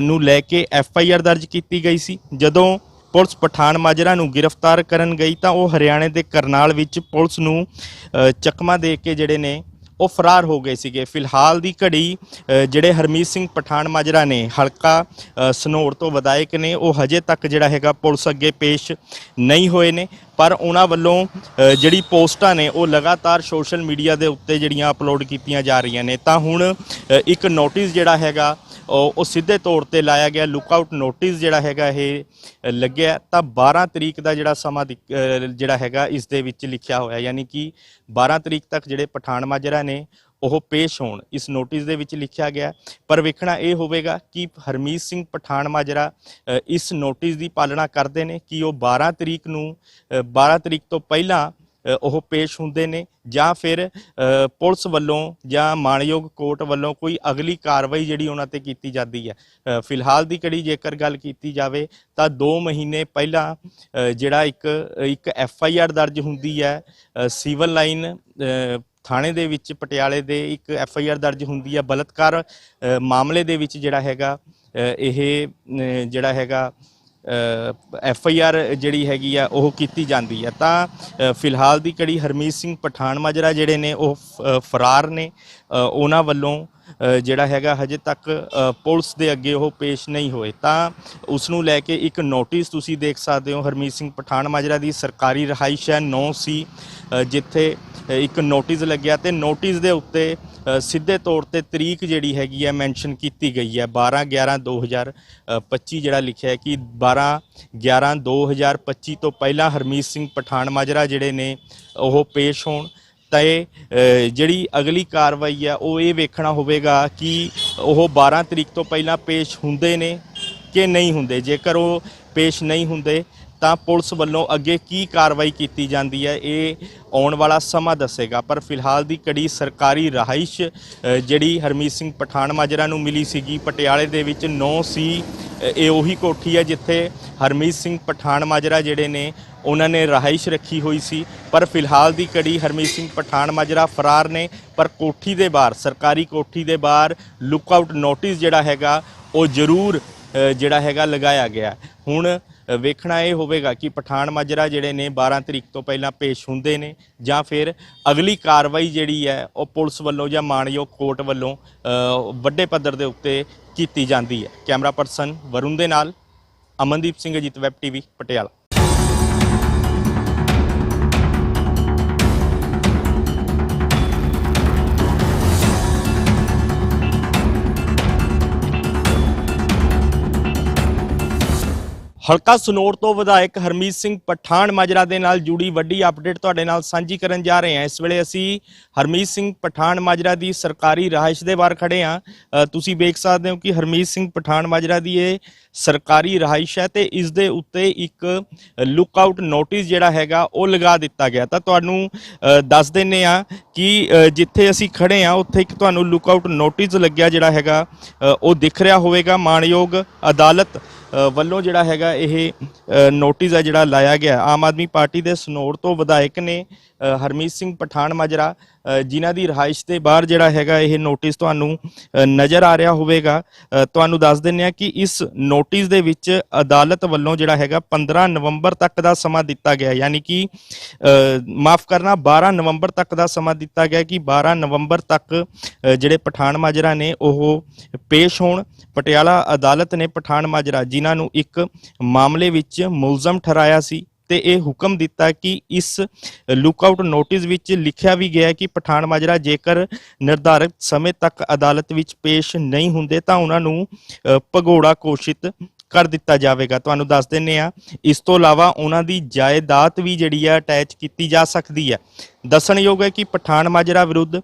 ਨੂੰ ਲੈ ਕੇ ਐਫ ਆਈ ਆਰ ਦਰਜ ਕੀਤੀ ਗਈ ਸੀ। ਜਦੋਂ ਪੁਲਿਸ ਪਠਾਨ ਮਾਜਰਾ ਨੂੰ ਗ੍ਰਿਫਤਾਰ ਕਰਨ ਗਈ ਤਾਂ ਉਹ ਹਰਿਆਣੇ ਦੇ ਕਰਨਾਲ ਵਿੱਚ ਪੁਲਿਸ ਨੂੰ ਚਕਮਾ ਦੇ ਕੇ ਜਿਹੜੇ ਨੇ ਉਹ ਫਰਾਰ ਹੋ ਗਏ ਸੀਗੇ। ਫਿਲਹਾਲ ਦੀ ਘੜੀ ਜਿਹੜੇ ਹਰਮੀਤ ਸਿੰਘ ਪਠਾਨ ਮਾਜਰਾ ਨੇ ਹਲਕਾ ਅ, ਸਨੋਰ ਤੋਂ ਵਿਧਾਇਕ ਨੇ ਉਹ ਹਜੇ ਤੱਕ ਜਿਹੜਾ ਹੈਗਾ ਪੁਲਿਸ ਅੱਗੇ ਪੇਸ਼ ਨਹੀਂ ਹੋਏ ਨੇ। ਪਰ ਉਹਨਾਂ ਵੱਲੋਂ ਜਿਹੜੀ ਪੋਸਟਾਂ ਨੇ ਉਹ ਲਗਾਤਾਰ ਸੋਸ਼ਲ ਮੀਡੀਆ ਦੇ ਉੱਤੇ ਜਿਹੜੀਆਂ ਅਪਲੋਡ ਕੀਤੀਆਂ ਜਾ ਰਹੀਆਂ ਨੇ। ਤਾਂ ਹੁਣ ਇੱਕ ਨੋਟਿਸ ਜਿਹੜਾ ਹੈਗਾ ਉਹ ਉਹ ਸਿੱਧੇ ਤੌਰ ਤੇ ਲਾਇਆ ਗਿਆ ਲੁੱਕਆਊਟ ਨੋਟਿਸ ਜਿਹੜਾ ਹੈਗਾ ਇਹ ਲੱਗਿਆ। ਤਾਂ 12 ਤਰੀਕ ਦਾ ਜਿਹੜਾ ਸਮਾਂ ਦਿਕ- ਜਿਹੜਾ ਹੈਗਾ ਇਸ ਦੇ ਵਿੱਚ ਲਿਖਿਆ ਹੋਇਆ ਯਾਨੀ ਕਿ 12 ਤਰੀਕ ਤੱਕ ਜਿਹੜੇ ਪਠਾਨ ਮਾਜਰਾ ਨੇ ਉਹ ਪੇਸ਼ ਹੋਣ। ਇਸ ਨੋਟਿਸ ਦੇ ਵਿੱਚ ਲਿਖਿਆ ਗਿਆ। ਪਰ ਵੇਖਣਾ ਇਹ ਹੋਵੇਗਾ ਕਿ ਹਰਮੀਤ ਸਿੰਘ ਪਠਾਨ ਮਾਜਰਾ ਇਸ ਨੋਟਿਸ ਦੀ ਪਾਲਣਾ ਕਰਦੇ ਨੇ ਕਿ ਉਹ 12 ਤਰੀਕ ਨੂੰ ਅ, 12 ਤਰੀਕ ਤੋਂ ਪਹਿਲਾਂ ਉਹ ਪੇਸ਼ ਹੁੰਦੇ ਨੇ ਜਾਂ ਫਿਰ ਪੁਲਿਸ ਵੱਲੋਂ ਜਾਂ ਮਾਣਯੋਗ ਕੋਰਟ ਵੱਲੋਂ ਕੋਈ ਅਗਲੀ ਕਾਰਵਾਈ ਜਿਹੜੀ ਉਹਨਾਂ ਤੇ ਕੀਤੀ ਜਾਂਦੀ ਹੈ। ਫਿਲਹਾਲ ਦੀ ਕੜੀ ਜੇਕਰ ਗੱਲ ਕੀਤੀ ਜਾਵੇ ਤਾਂ 2 ਮਹੀਨੇ ਪਹਿਲਾਂ ਜਿਹੜਾ ਇੱਕ ਇੱਕ ਐਫ ਆਈ ਆਰ ਦਰਜ ਹੁੰਦੀ ਹੈ ਸਿਵਲ ਲਾਈਨ ਥਾਣੇ ਦੇ ਵਿੱਚ, ਪਟਿਆਲੇ ਦੇ ਇੱਕ ਐਫ ਆਈ ਆਰ ਦਰਜ ਹੁੰਦੀ ਹੈ ਬਲਤਕਾਰ ਮਾਮਲੇ ਦੇ ਵਿੱਚ ਜਿਹੜਾ ਹੈਗਾ ਇਹ ਜਿਹੜਾ ਹੈਗਾ ਐਫ ਆਈ ਆਰ ਜਿਹੜੀ ਹੈਗੀ ਆ, ਉਹ ਕੀਤੀ ਜਾਂਦੀ ਹੈ ਤਾਂ ਫਿਲਹਾਲ ਦੀ ਕੜੀ ਹਰਮੀਤ ਸਿੰਘ ਪਠਾਨ ਮਾਜਰਾ ਜਿਹੜੇ ਨੇ, ਉਹ ਫ- ਫਰਾਰ ਨੇ। ਉਹਨਾਂ ਵੱਲੋਂ ਜਿਹੜਾ ਹੈਗਾ, ਹਜੇ ਤੱਕ ਪੁਲਿਸ ਦੇ ਅੱਗੇ ਉਹ ਪੇਸ਼ ਨਹੀਂ ਹੋਏ। ਤਾਂ, ਉਸ ਨੂੰ ਲੈ ਕੇ ਇੱਕ ਨੋਟਿਸ ਤੁਸੀਂ ਦੇਖ ਸਕਦੇ ਹੋ, ਹਰਮੀਤ ਸਿੰਘ ਪਠਾਨ ਮਾਜਰਾ ਦੀ ਸਰਕਾਰੀ ਰਹਾਇਸ਼ ਹੈ 9 ਸੀ। ਜਿੱਥੇ ਇੱਕ ਨੋਟਿਸ ਲੱਗਿਆ ਤੇ ਨੋਟਿਸ ਦੇ ਉੱਤੇ ਸਿੱਧੇ ਤੌਰ ਤੇ ਤਰੀਕ ਜਿਹੜੀ ਹੈਗੀ ਹੈ ਮੈਂਸ਼ਨ ਕੀਤੀ ਗਈ ਹੈ 12 11 2025 ਜਿਹੜਾ ਲਿਖਿਆ ਹੈ ਕਿ 12 11 2025 ਤੋਂ ਪਹਿਲਾਂ ਹਰਮੀਤ ਸਿੰਘ ਪਠਾਨ ਮਾਜਰਾ ਜਿਹੜੇ ਨੇ, ਉਹ ਪੇਸ਼ ਹੋਣ। ਤਾਂ ਜਿਹੜੀ ਅਗਲੀ ਕਾਰਵਾਈ ਹੈ ਉਹ ਇਹ ਵੇਖਣਾ ਹੋਵੇਗਾ ਕਿ ਉਹ 12 ਤਰੀਕ ਤੋਂ ਪਹਿਲਾਂ ਪੇਸ਼ ਹੁੰਦੇ ਨੇ ਕਿ ਨਹੀਂ ਹੁੰਦੇ। ਜੇਕਰ ਉਹ ਪੇਸ਼ ਨਹੀਂ ਹੁੰਦੇ ਤਾਂ ਪੁਲਿਸ ਵੱਲੋਂ ਅੱਗੇ ਕੀ ਕਾਰਵਾਈ ਕੀਤੀ ਜਾਂਦੀ ਹੈ, ਇਹ ਆਉਣ ਵਾਲਾ ਸਮਾਂ ਦੱਸੇਗਾ। ਪਰ ਫਿਲਹਾਲ ਦੀ ਕੜੀ ਸਰਕਾਰੀ ਰਹਾਇਸ਼ ਜਿਹੜੀ ਹਰਮੀਤ ਸਿੰਘ ਪਠਾਨ ਮਾਜਰਾ ਨੂੰ ਮਿਲੀ ਸੀਗੀ, ਪਟਿਆਲੇ ਦੇ ਵਿੱਚ 9 ਸੀ ਇਹ ਉਹੀ ਕੋਠੀ ਹੈ ਜਿੱਥੇ ਹਰਮੀਤ ਸਿੰਘ ਪਠਾਨ ਮਾਜਰਾ ਜਿਹੜੇ ਨੇ, ਉਹਨਾਂ ਨੇ ਰਹਾਇਸ਼ ਰੱਖੀ ਹੋਈ ਸੀ। ਪਰ ਫਿਲਹਾਲ ਦੀ ਕੜੀ ਹਰਮੀਤ ਸਿੰਘ ਪਠਾਨ ਮਾਜਰਾ ਫਰਾਰ ਨੇ, ਪਰ ਕੋਠੀ ਦੇ ਬਾਹਰ, ਸਰਕਾਰੀ ਕੋਠੀ ਦੇ ਬਾਹਰ ਲੁੱਕਆਊਟ ਨੋਟਿਸ ਜਿਹੜਾ ਹੈਗਾ, ਉਹ ਜ਼ਰੂਰ ਜਿਹੜਾ ਹੈਗਾ ਲਗਾਇਆ ਗਿਆ। ਹੁਣ ਵੇਖਣਾ ਇਹ ਹੋਵੇਗਾ ਕਿ ਪਠਾਨ ਮਾਜਰਾ ਜਿਹੜੇ ਨੇ 12 ਤਰੀਕ ਤੋਂ ਪਹਿਲਾਂ ਪੇਸ਼ ਹੁੰਦੇ ਨੇ ਜਾਂ ਫਿਰ ਅਗਲੀ ਕਾਰਵਾਈ ਜਿਹੜੀ ਹੈ ਉਹ ਪੁਲਿਸ ਵੱਲੋਂ ਜਾਂ ਮਾਣਯੋਗ ਕੋਰਟ ਵੱਲੋਂ ਵੱਡੇ ਪੱਧਰ ਦੇ ਉੱਤੇ ਕੀਤੀ ਜਾਂਦੀ ਹੈ। ਕੈਮਰਾ ਪਰਸਨ ਵਰੁਣ ਦੇ ਨਾਲ ਅਮਨਦੀਪ ਸਿੰਘ, ਅਜੀਤ ਵੈਬ ਟੀਵੀ, ਪਟਿਆਲਾ। ਹਲਕਾ ਸਨੋਰ ਤੋਂ ਵਿਧਾਇਕ ਹਰਮੀਤ ਸਿੰਘ ਪਠਾਨ ਮਾਜਰਾ ਦੇ ਨਾਲ ਜੁੜੀ ਵੱਡੀ ਅਪਡੇਟ ਤੁਹਾਡੇ ਨਾਲ ਸਾਂਝੀ ਕਰਨ ਜਾ ਰਹੇ ਹਾਂ। ਇਸ ਵੇਲੇ ਅਸੀਂ ਹਰਮੀਤ ਸਿੰਘ ਪਠਾਨ ਮਾਜਰਾ ਦੀ ਸਰਕਾਰੀ ਰਹਾਇਸ਼ ਦੇ ਬਾਹਰ ਖੜੇ ਹਾਂ। ਤੁਸੀਂ ਵੇਖ ਸਕਦੇ ਹੋ ਕਿ ਹਰਮੀਤ ਸਿੰਘ ਪਠਾਨ ਮਾਜਰਾ ਦੀ ਇਹ ਸਰਕਾਰੀ ਰਹਾਇਸ਼ ਹੈ ਤੇ ਇਸ ਦੇ ਉੱਤੇ ਇੱਕ ਲੁੱਕਆਊਟ ਨੋਟਿਸ ਜਿਹੜਾ ਹੈਗਾ ਉਹ ਲਗਾ ਦਿੱਤਾ ਗਿਆ। ਤਾਂ ਤੁਹਾਨੂੰ ਦੱਸ ਦਿੰਨੇ ਆ ਕਿ ਜਿੱਥੇ ਅਸੀਂ ਖੜੇ ਆ ਉੱਥੇ ਇੱਕ ਤੁਹਾਨੂੰ ਲੁੱਕਆਊਟ ਨੋਟਿਸ ਲੱਗਿਆ ਜਿਹੜਾ ਹੈਗਾ ਉਹ ਦਿਖ ਰਿਹਾ ਹੋਵੇਗਾ। ਮਾਣਯੋਗ ਅਦਾਲਤ ਵੱਲੋਂ ਜਿਹੜਾ ਹੈਗਾ ਇਹ ਨੋਟਿਸ ਹੈ ਜਿਹੜਾ ਲਾਇਆ ਗਿਆ। ਆਮ ਆਦਮੀ ਪਾਰਟੀ ਦੇ ਸਨੋਰ ਤੋਂ ਵਿਧਾਇਕ ਨੇ ਹਰਮੀਤ ਸਿੰਘ ਪਠਾਨ ਮਾਜਰਾ ਜਿਨ੍ਹਾਂ ਦੀ ਰਹਾਇਸ਼ ਦੇ ਬਾਹਰ ਜਿਹੜਾ ਹੈਗਾ ਇਹ ਨੋਟਿਸ ਤੁਹਾਨੂੰ ਨਜ਼ਰ ਆ ਰਿਹਾ ਹੋਵੇਗਾ। ਤੁਹਾਨੂੰ ਦੱਸ ਦਿੰਨੇ ਆ ਕਿ ਇਸ ਨੋਟਿਸ ਦੇ ਵਿੱਚ ਅਦਾਲਤ ਵੱਲੋਂ ਜਿਹੜਾ ਹੈਗਾ 15 ਨਵੰਬਰ ਤੱਕ ਦਾ ਸਮਾਂ ਦਿੱਤਾ ਗਿਆ। ਯਾਨੀ ਕਿ ਮਾਫ ਕਰਨਾ 12 ਨਵੰਬਰ ਤੱਕ ਦਾ ਸਮਾਂ ਦਿੱਤਾ ਗਿਆ ਕਿ 12 ਨਵੰਬਰ ਤੱਕ ਜਿਹੜੇ ਪਠਾਨ ਮਾਜਰਾ ਨੇ ਉਹ ਪੇਸ਼ ਹੋਣ। ਪਟਿਆਲਾ ਅਦਾਲਤ ਨੇ ਪਠਾਨ ਮਾਜਰਾ ਜਿਨ੍ਹਾਂ ਨੂੰ ਇੱਕ ਮਾਮਲੇ ਵਿੱਚ ਮੁਲਜ਼ਮ ਠਹਿਰਾਇਆ ਸੀ ਤੇ ਇਹ ਹੁਕਮ ਦਿੱਤਾ ਕਿ ਇਸ ਲੁੱਕਆਊਟ ਨੋਟਿਸ ਵਿੱਚ ਲਿਖਿਆ ਵੀ ਗਿਆ ਕਿ ਪਠਾਨ ਮਾਜਰਾ ਜੇਕਰ ਨਿਰਧਾਰਿਤ ਸਮੇਂ ਤੱਕ ਅਦਾਲਤ ਵਿੱਚ ਪੇਸ਼ ਨਹੀਂ ਹੁੰਦੇ ਤਾਂ ਉਹਨਾਂ ਨੂੰ ਅ, ਘੋਸ਼ਿਤ ਕਰ ਦਿੱਤਾ ਜਾਵੇਗਾ। ਤੁਹਾਨੂੰ ਦੱਸ ਦਿੰਨੇ ਆ ਇਸ ਤੋਂ ਇਲਾਵਾ ਉਹਨਾਂ ਦੀ ਜਾਇਦਾਦ ਵੀ ਜਿਹੜੀ ਹੈ ਅਟੈਚ ਕੀਤੀ ਜਾ ਸਕਦੀ ਹੈ। ਦੱਸਣਯੋਗ ਹੈ ਕਿ ਪਠਾਨ ਮਾਜਰਾ ਵਿਰੁੱਧ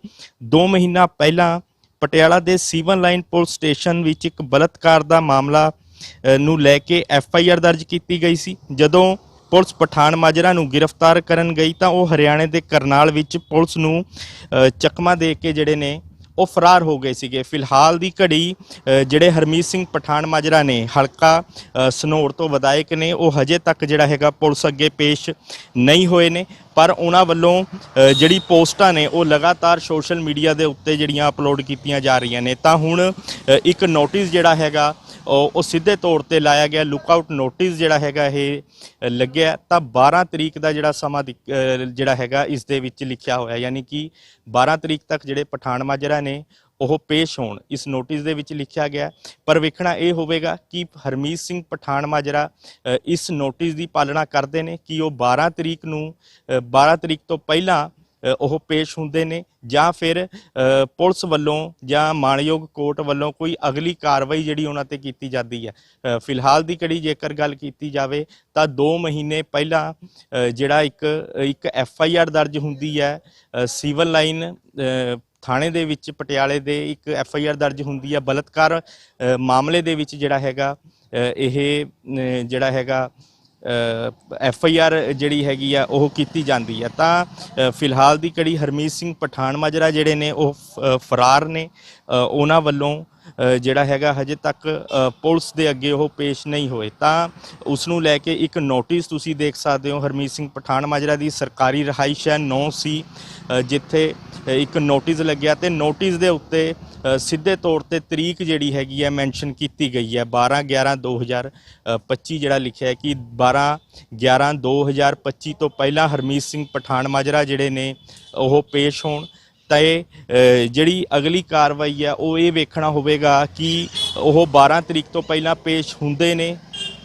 2 ਮਹੀਨਾ ਪਹਿਲਾਂ ਪਟਿਆਲਾ ਦੇ ਸੀਵਨ ਲਾਈਨ ਪੁਲਿਸ ਸਟੇਸ਼ਨ ਵਿੱਚ ਇੱਕ ਬਲਤਕਾਰ ਦਾ ਮਾਮਲਾ ਨੂੰ ਲੈ ਕੇ ਐਫ ਆਈ ਆਰ ਦਰਜ ਕੀਤੀ ਗਈ ਸੀ। ਜਦੋਂ ਪੁਲਿਸ ਪਠਾਨ ਮਾਜਰਾ ਨੂੰ ਗ੍ਰਿਫਤਾਰ ਕਰਨ ਗਈ ਤਾਂ ਉਹ ਹਰਿਆਣੇ ਦੇ ਕਰਨਾਲ ਵਿੱਚ ਪੁਲਿਸ ਨੂੰ ਅ, ਚਕਮਾ ਦੇ ਕੇ ਜਿਹੜੇ ਨੇ ਉਹ ਫਰਾਰ ਹੋ ਗਏ ਸੀਗੇ। ਫਿਲਹਾਲ ਦੀ ਘੜੀ ਜਿਹੜੇ ਹਰਮੀਤ ਸਿੰਘ ਪਠਾਨ ਮਾਜਰਾ ਨੇ ਹਲਕਾ ਅ, ਸਨੌਰ ਤੋਂ ਵਿਧਾਇਕ ਨੇ ਉਹ ਹਜੇ ਤੱਕ ਜਿਹੜਾ ਹੈਗਾ ਪੁਲਿਸ ਅੱਗੇ ਪੇਸ਼ ਨਹੀਂ ਹੋਏ ਨੇ। ਪਰ ਉਹਨਾਂ ਵੱਲੋਂ ਜਿਹੜੀ ਪੋਸਟਾਂ ਨੇ ਉਹ ਲਗਾਤਾਰ ਸੋਸ਼ਲ ਮੀਡੀਆ ਦੇ ਉੱਤੇ ਜਿਹੜੀਆਂ ਅਪਲੋਡ ਕੀਤੀਆਂ ਜਾ ਰਹੀਆਂ ਨੇ। ਤਾਂ ਹੁਣ ਇੱਕ ਨੋਟਿਸ ਜਿਹੜਾ ਹੈਗਾ ਉਹ ਉਹ ਸਿੱਧੇ ਤੌਰ ਤੇ ਲਾਇਆ ਗਿਆ ਲੁੱਕਆਊਟ ਨੋਟਿਸ ਜਿਹੜਾ ਹੈਗਾ ਇਹ ਲੱਗਿਆ। ਤਾਂ 12 ਤਰੀਕ ਦਾ ਜਿਹੜਾ ਸਮਾਂ ਦਿ- ਜਿਹੜਾ ਹੈਗਾ ਇਸ ਦੇ ਵਿੱਚ ਲਿਖਿਆ ਹੋਇਆ ਯਾਨੀ ਕਿ 12 ਤਰੀਕ ਤੱਕ ਜਿਹੜੇ ਪਠਾਨ ਮਾਜਰਾ ਨੇ ਉਹ ਪੇਸ਼ ਹੋਣ। ਇਸ ਨੋਟਿਸ ਦੇ ਵਿੱਚ ਲਿਖਿਆ ਗਿਆ। ਪਰ ਵੇਖਣਾ ਇਹ ਹੋਵੇਗਾ ਕਿ ਹਰਮੀਤ ਸਿੰਘ ਪਠਾਨ ਮਾਜਰਾ ਇਸ ਨੋਟਿਸ ਦੀ ਪਾਲਣਾ ਕਰਦੇ ਨੇ ਕਿ ਉਹ 12 ਤਰੀਕ ਨੂੰ ਅ, 12 ਤਰੀਕ ਤੋਂ ਪਹਿਲਾਂ ਉਹ ਪੇਸ਼ ਹੁੰਦੇ ਨੇ ਜਾਂ ਫਿਰ ਪੁਲਿਸ ਵੱਲੋਂ ਜਾਂ ਮਾਣਯੋਗ ਕੋਰਟ ਵੱਲੋਂ ਕੋਈ ਅਗਲੀ ਕਾਰਵਾਈ ਜਿਹੜੀ ਉਹਨਾਂ ਤੇ ਕੀਤੀ ਜਾਂਦੀ ਹੈ। ਫਿਲਹਾਲ ਦੀ ਕੜੀ ਜੇਕਰ ਗੱਲ ਕੀਤੀ ਜਾਵੇ ਤਾਂ 2 ਮਹੀਨੇ ਪਹਿਲਾਂ ਜਿਹੜਾ ਇੱਕ ਇੱਕ ਐਫ ਆਈ ਆਰ ਦਰਜ ਹੁੰਦੀ ਹੈ ਅ, ਸਿਵਲ ਲਾਈਨ ਥਾਣੇ ਦੇ ਵਿੱਚ ਪਟਿਆਲੇ ਦੇ ਇੱਕ ਐਫ ਆਈ ਆਰ ਦਰਜ ਹੁੰਦੀ ਹੈ ਬਲਤਕਾਰ ਮਾਮਲੇ ਦੇ ਵਿੱਚ ਜਿਹੜਾ ਹੈਗਾ ਇਹ ਜਿਹੜਾ ਹੈਗਾ ਐਫ ਆਈ ਆਰ ਜਿਹੜੀ ਹੈਗੀ ਆ, ਉਹ ਕੀਤੀ ਜਾਂਦੀ ਹੈ ਤਾਂ ਫਿਲਹਾਲ ਦੀ ਕੜੀ ਹਰਮੀਤ ਸਿੰਘ ਪਠਾਨ ਮਾਜਰਾ ਜਿਹੜੇ ਨੇ, ਉਹ ਫ- ਫਰਾਰ ਨੇ। ਉਹਨਾਂ ਵੱਲੋਂ ਜਿਹੜਾ ਹੈਗਾ, ਹਜੇ ਤੱਕ ਪੁਲਿਸ ਦੇ ਅੱਗੇ ਉਹ ਪੇਸ਼ ਨਹੀਂ ਹੋਏ। ਤਾਂ, ਉਸ ਨੂੰ ਲੈ ਕੇ ਇੱਕ ਨੋਟਿਸ ਤੁਸੀਂ ਦੇਖ ਸਕਦੇ ਹੋ, ਹਰਮੀਤ ਸਿੰਘ ਪਠਾਨ ਮਾਜਰਾ ਦੀ ਸਰਕਾਰੀ ਰਹਾਇਸ਼ ਹੈ 9 ਸੀ। ਜਿੱਥੇ ਇੱਕ ਨੋਟਿਸ ਲੱਗਿਆ ਤੇ ਨੋਟਿਸ ਦੇ ਉੱਤੇ ਸਿੱਧੇ ਤੌਰ ਤੇ ਤਰੀਕ ਜਿਹੜੀ ਹੈਗੀ ਹੈ ਮੈਂਸ਼ਨ ਕੀਤੀ ਗਈ ਹੈ 12 11 2025 ਜਿਹੜਾ ਲਿਖਿਆ ਹੈ ਕਿ 12 11 2025 ਤੋਂ ਪਹਿਲਾਂ ਹਰਮੀਤ ਸਿੰਘ ਪਠਾਨ ਮਾਜਰਾ ਜਿਹੜੇ ਨੇ, ਉਹ ਪੇਸ਼ ਹੋਣ। ਤਾਂ ਜਿਹੜੀ ਅਗਲੀ ਕਾਰਵਾਈ ਹੈ ਉਹ ਇਹ ਵੇਖਣਾ ਹੋਵੇਗਾ ਕਿ ਉਹ 12 ਤਰੀਕ ਤੋਂ ਪਹਿਲਾਂ ਪੇਸ਼ ਹੁੰਦੇ ਨੇ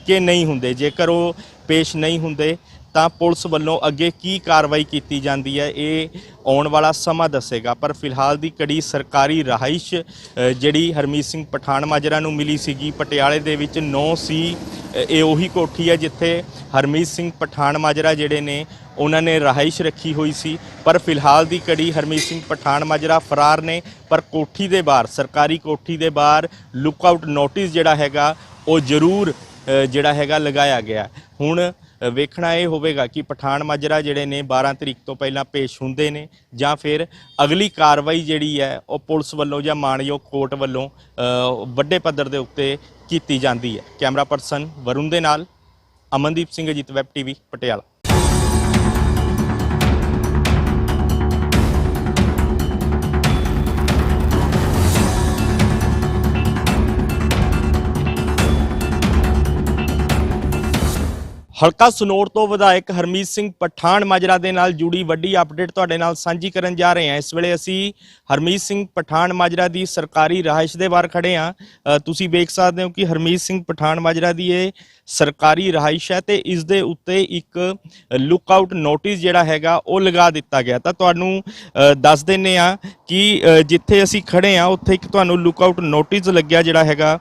ਕਿ ਨਹੀਂ ਹੁੰਦੇ। ਜੇਕਰ ਉਹ ਪੇਸ਼ ਨਹੀਂ ਹੁੰਦੇ, ਤਾਂ ਪੁਲਿਸ ਵੱਲੋਂ ਅੱਗੇ ਕੀ ਕਾਰਵਾਈ ਕੀਤੀ ਜਾਂਦੀ ਹੈ, ਇਹ ਆਉਣ ਵਾਲਾ ਸਮਾਂ ਦੱਸੇਗਾ। ਪਰ ਫਿਲਹਾਲ ਦੀ ਕੜੀ ਸਰਕਾਰੀ ਰਹਾਇਸ਼ ਜਿਹੜੀ ਹਰਮੀਤ ਸਿੰਘ ਪਠਾਨ ਮਾਜਰਾ ਨੂੰ ਮਿਲੀ ਸੀਗੀ, ਪਟਿਆਲੇ ਦੇ ਵਿੱਚ 9 ਸੀ ਇਹ ਉਹੀ ਕੋਠੀ ਹੈ ਜਿੱਥੇ ਹਰਮੀਤ ਸਿੰਘ ਪਠਾਨ ਮਾਜਰਾ ਜਿਹੜੇ ਨੇ, ਉਹਨਾਂ ਨੇ ਰਹਾਇਸ਼ ਰੱਖੀ ਹੋਈ ਸੀ। ਪਰ ਫਿਲਹਾਲ ਦੀ ਕੜੀ ਹਰਮੀਤ ਸਿੰਘ ਪਠਾਨ ਮਾਜਰਾ ਫਰਾਰ ਨੇ, ਪਰ ਕੋਠੀ ਦੇ ਬਾਹਰ, ਸਰਕਾਰੀ ਕੋਠੀ ਦੇ ਬਾਹਰ ਲੁੱਕਆਊਟ ਨੋਟਿਸ ਜਿਹੜਾ ਹੈਗਾ, ਉਹ ਜ਼ਰੂਰ ਜਿਹੜਾ ਹੈਗਾ ਲਗਾਇਆ ਗਿਆ। ਹੁਣ ਵੇਖਣਾ ਇਹ ਹੋਵੇਗਾ ਕਿ ਪਠਾਨ ਮਾਜਰਾ ਜਿਹੜੇ ਨੇ 12 ਤਰੀਕ ਤੋਂ ਪਹਿਲਾਂ ਪੇਸ਼ ਹੁੰਦੇ ਨੇ ਜਾਂ ਫਿਰ ਅਗਲੀ ਕਾਰਵਾਈ ਜਿਹੜੀ ਹੈ, ਉਹ ਪੁਲਿਸ ਵੱਲੋਂ ਜਾਂ ਮਾਣਯੋਗ ਕੋਰਟ ਵੱਲੋਂ ਵੱਡੇ ਪੱਧਰ ਦੇ ਉੱਤੇ ਕੀਤੀ ਜਾਂਦੀ ਹੈ। ਕੈਮਰਾ ਪਰਸਨ ਵਰੁਣ ਦੇ ਨਾਲ ਅਮਨਦੀਪ ਸਿੰਘ, ਅਜੀਤ ਵੈਬ ਟੀਵੀ, ਪਟਿਆਲਾ। ਹਲਕਾ ਸਨੌਰ ਤੋਂ ਵਿਧਾਇਕ ਹਰਮੀਤ ਸਿੰਘ ਪਠਾਨ ਮਾਜਰਾ ਦੇ ਨਾਲ ਜੁੜੀ ਵੱਡੀ ਅਪਡੇਟ ਤੁਹਾਡੇ ਨਾਲ ਸਾਂਝੀ ਕਰਨ ਜਾ ਰਹੇ ਹਾਂ। ਇਸ ਵੇਲੇ ਅਸੀਂ ਹਰਮੀਤ ਸਿੰਘ ਪਠਾਨ ਮਾਜਰਾ ਦੀ ਸਰਕਾਰੀ ਰਹਾਇਸ਼ ਦੇ ਬਾਹਰ ਖੜੇ ਹਾਂ। ਤੁਸੀਂ ਵੇਖ ਸਕਦੇ ਹੋ ਕਿ ਹਰਮੀਤ ਸਿੰਘ ਪਠਾਨ ਮਾਜਰਾ ਦੀ ਇਹ ਸਰਕਾਰੀ ਰਹਾਇਸ਼ ਹੈ ਤੇ ਇਸ ਦੇ ਉੱਤੇ ਇੱਕ ਲੁੱਕਆਊਟ ਨੋਟਿਸ ਜਿਹੜਾ ਹੈਗਾ ਉਹ ਲਗਾ ਦਿੱਤਾ ਗਿਆ। ਤਾਂ ਤੁਹਾਨੂੰ ਦੱਸ ਦਿੰਨੇ ਆ ਕਿ ਜਿੱਥੇ ਅਸੀਂ ਖੜੇ ਆ ਉੱਥੇ ਇੱਕ ਤੁਹਾਨੂੰ ਲੁੱਕਆਊਟ ਨੋਟਿਸ ਲੱਗਿਆ ਜਿਹੜਾ ਹੈਗਾ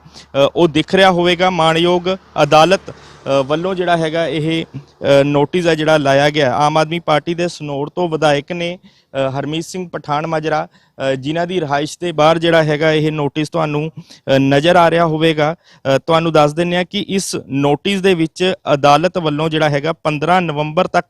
ਉਹ ਦਿਖ ਰਿਹਾ ਹੋਵੇਗਾ। ਮਾਣਯੋਗ ਅਦਾਲਤ ਵੱਲੋਂ ਜਿਹੜਾ ਹੈਗਾ ਇਹ ਨੋਟਿਸ ਹੈ ਜਿਹੜਾ ਲਾਇਆ ਗਿਆ। ਆਮ ਆਦਮੀ ਪਾਰਟੀ ਦੇ ਸਨੌਰ ਤੋਂ ਵਿਧਾਇਕ ਨੇ ਹਰਮੀਤ ਸਿੰਘ ਪਠਾਨ ਮਾਜਰਾ ਜਿਨ੍ਹਾਂ ਦੀ ਰਹਾਇਸ਼ ਦੇ ਬਾਹਰ ਜਿਹੜਾ ਹੈਗਾ ਇਹ ਨੋਟਿਸ ਤੁਹਾਨੂੰ ਨਜ਼ਰ ਆ ਰਿਹਾ ਹੋਵੇਗਾ। ਤੁਹਾਨੂੰ ਦੱਸ ਦਿੰਨੇ ਆ ਕਿ ਇਸ ਨੋਟਿਸ ਦੇ ਵਿੱਚ ਅਦਾਲਤ ਵੱਲੋਂ ਜਿਹੜਾ ਹੈਗਾ 15 ਨਵੰਬਰ ਤੱਕ